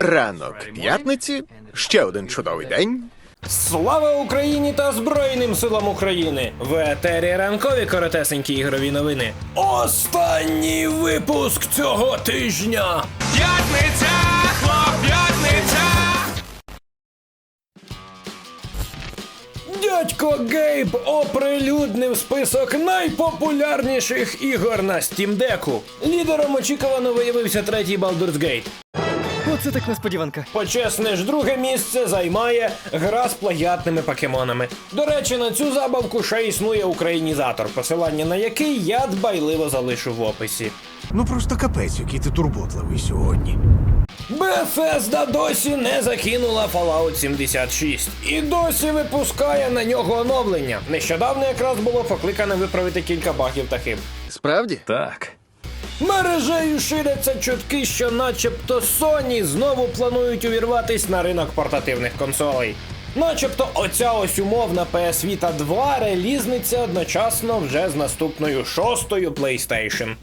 Ранок п'ятниці, ще один чудовий день. Слава Україні та Збройним силам України! В етері ранкові коротесенькі ігрові новини. Останній випуск цього тижня. П'ятниця, хлоп'ятниця! Дядько Гейб оприлюднив список найпопулярніших ігор на Steam Deck. Лідером очікувано виявився третій Baldur's Gate. Оце так несподіванка. Почесне ж друге місце займає гра з плагіатними покемонами. До речі, на цю забавку ще існує українізатор, посилання на який я дбайливо залишу в описі. Ну просто капець, який ти турботливий сьогодні. Bethesda досі не закинула Fallout 76 і досі випускає на нього оновлення. Нещодавно якраз було покликане виправити кілька багів та хиб. Справді? Так. Мережею ширяться чутки, що начебто Sony знову планують увірватись на ринок портативних консолей. Начебто оця ось умовна PS Vita 2 релізниться одночасно вже з наступною шостою PlayStation.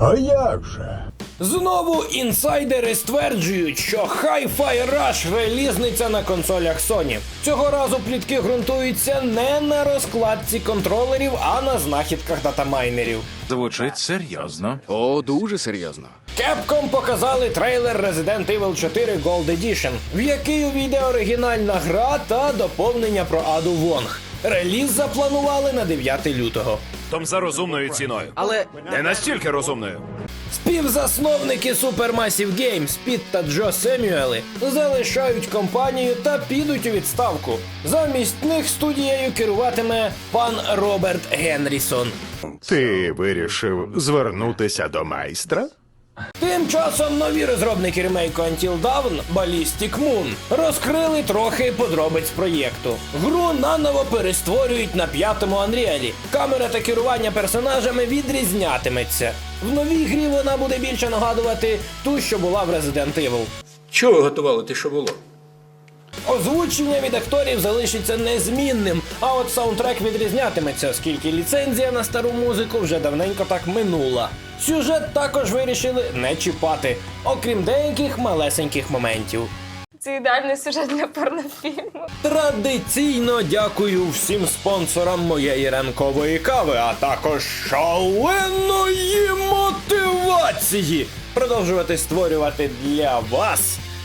А як же? Знову інсайдери стверджують, що Hi-Fi Rush релізниться на консолях Sony. Цього разу плітки ґрунтуються не на розкладці контролерів, а на знахідках датамайнерів. Звучить серйозно. О, дуже серйозно. Capcom показали трейлер Resident Evil 4 Gold Edition, в який увійде оригінальна гра та доповнення про Аду Вонг. Реліз запланували на 9 лютого. Том за розумною ціною. Але не настільки розумною. Співзасновники Supermassive Games Піт та Джо Семюели залишають компанію та підуть у відставку. Замість них студією керуватиме пан Роберт Генрісон. Ти вирішив звернутися до майстра? Тим часом нові розробники ремейку Until Dawn Ballistic Moon розкрили трохи подробиць проєкту. Гру наново перестворюють на п'ятому Unreal. Камера та керування персонажами відрізнятиметься. В новій грі вона буде більше нагадувати ту, що була в Resident Evil. Чого ви готували те, що було? Озвучення від акторів залишиться незмінним, а от саундтрек відрізнятиметься, оскільки ліцензія на стару музику вже давненько так минула. Сюжет також вирішили не чіпати, окрім деяких малесеньких моментів. Це ідеальний сюжет для порнофільму. Традиційно дякую всім спонсорам моєї ранкової кави, а також шаленої мотивації продовжувати створювати для вас